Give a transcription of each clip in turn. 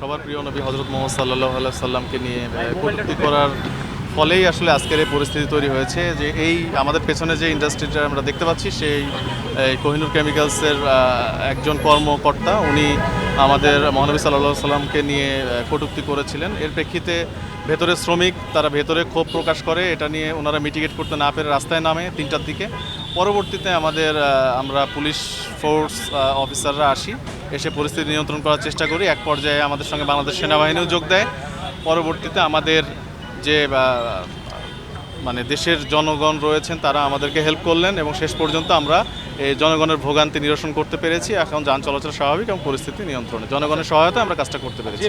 সবার প্রিয় নবী হজরত মোহাম্মদ সাল্লাহ সাল্লামকে নিয়ে কটূক্তি করার ফলেই আসলে আজকের এই পরিস্থিতি তৈরি হয়েছে যে এই আমাদের পেছনে যে ইন্ডাস্ট্রিটা আমরা দেখতে পাচ্ছি সেই কোহিনুর কেমিক্যালসের একজন কর্মকর্তা, উনি আমাদের মহানবী সাল্লাহ সাল্লামকে নিয়ে কটূক্তি করেছিলেন। এর প্রেক্ষিতে ভেতরে শ্রমিক, তারা ভেতরে ক্ষোভ প্রকাশ করে, এটা নিয়ে ওনারা মিটিগেট করতে না পেরে রাস্তায় নামে তিনটার দিকে। পরবর্তীতে আমাদের আমরা পুলিশ ফোর্স অফিসাররা আসি। এসে পরিস্থিতি নিয়ন্ত্রণ করার চেষ্টা করি। এক পর্যায়ে আমাদের সঙ্গে বাংলাদেশ সেনাবাহিনীও যোগ দেয়। পরবর্তীতে আমাদের যে মানে দেশের জনগণ রয়েছেন তারা আমাদেরকে হেল্প করলেন এবং শেষ পর্যন্ত আমরা এই জনগণের ভোগান্তি নিরসন করতে পেরেছি। এখন যান চলাচল স্বাভাবিক এবং পরিস্থিতি নিয়ন্ত্রণে। জনগণের সহায়তায় আমরা কাজটা করতে পেরেছি.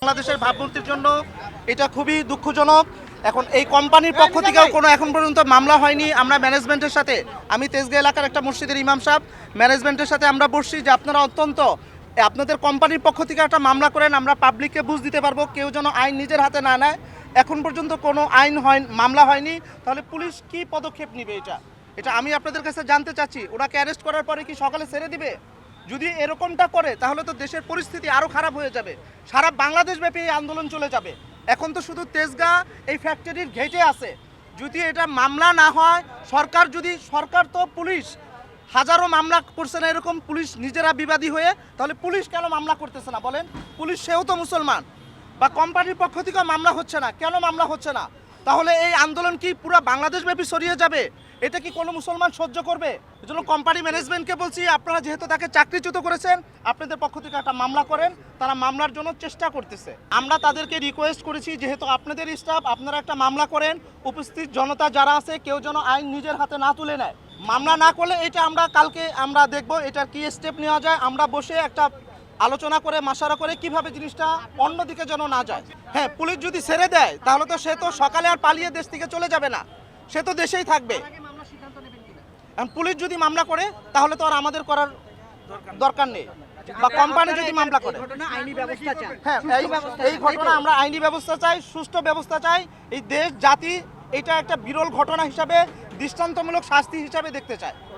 বাংলাদেশের ভাবমূর্তির জন্য এটা খুবই দুঃখজনক। এখন এই কোম্পানির পক্ষ থেকেও কোনো এখন পর্যন্ত মামলা হয়নি। আমরা ম্যানেজমেন্টের সাথে আমি তেজগাঁ এলাকার একটা মসজিদের ইমাম সাহেব ম্যানেজমেন্টের সাথে আমরা বসছি যে আপনারা অত্যন্ত আপনাদের কোম্পানির পক্ষ থেকে একটা মামলা করেন আমরা পাবলিককে বুঝ দিতে পারব কেউ যেন আইন নিজের হাতে না নেয়। এখন পর্যন্ত কোনো আইন হয় মামলা হয়নি। তাহলে পুলিশ কি পদক্ষেপ নেবে এটা? এটা আমি আপনাদের কাছে জানতে চাচ্ছি। ওনাকে অ্যারেস্ট করার পরে কি সকালে ছেড়ে দিবে? যদি এরকমটা করে তাহলে তো দেশের পরিস্থিতি আরও খারাপ হয়ে যাবে। সারা বাংলাদেশ ব্যাপী এই আন্দোলন চলে যাবে। এখন তো শুধু তেজগাঁ এই ফ্যাক্টরির ঘেটে আছে। যদি এটা মামলা না হয়, সরকার যদি, সরকার তো পুলিশ। হাজারো মামলা করছে না এরকম পুলিশ নিজেরা বিবাদী হয়ে, তাহলে পুলিশ কেন মামলা করতেছে না বলেন? পুলিশ সেও তো মুসলমান। বা কোম্পানির পক্ষ থেকেও মামলা হচ্ছে না। কেন মামলা হচ্ছে না? তাহলে এই আন্দোলন কি পুরো বাংলাদেশ ব্যাপী ছড়িয়ে যাবে? এটা কি কোনো মুসলমান সহ্য করবে? এজন্য কোম্পানি ম্যানেজমেন্টকে বলছি, আপনারা যেহেতু তাকে চাকরিচ্যুত করেছেন, আপনাদের পক্ষ থেকে একটা মামলা করেন, তারা মামলার জন্য চেষ্টা করতেছে। আমরা তাদেরকে রিকোয়েস্ট করেছি, যেহেতু আপনাদের স্টাফ আপনারা একটা মামলা করেন, উপস্থিত জনতা যারা আছে, কেউ যেন আইন নিজের হাতে না তুলে নেয়। মামলা না করলে এটা আমরা কালকে আমরা দেখব, এটার কি স্টেপ নেওয়া যায়। আমরা বসে একটা আলোচনা করে, মাসারা করে কীভাবে জিনিসটা অন্যদিকে যেন না যায়। হ্যাঁ পুলিশ যদি ছেড়ে দেয়, তাহলে তো সে তো সকালে আর পালিয়ে দেশ থেকে চলে যাবে না। সে তো দেশেই থাকবে। পুলিশ যদি মামলা করে, তাহলে তো আর আমাদের করার দরকার নেই। বা কোম্পানি যদি মামলা করে। হ্যাঁ এই ঘটনা আমরা আইনি ব্যবস্থা চাই, সুষ্ঠু ব্যবস্থা চাই। এই দেশ, জাতি, এটা একটা বিরল ঘটনা হিসাবে, দৃষ্টান্তমূলক শাস্তি হিসাবে দেখতে চাই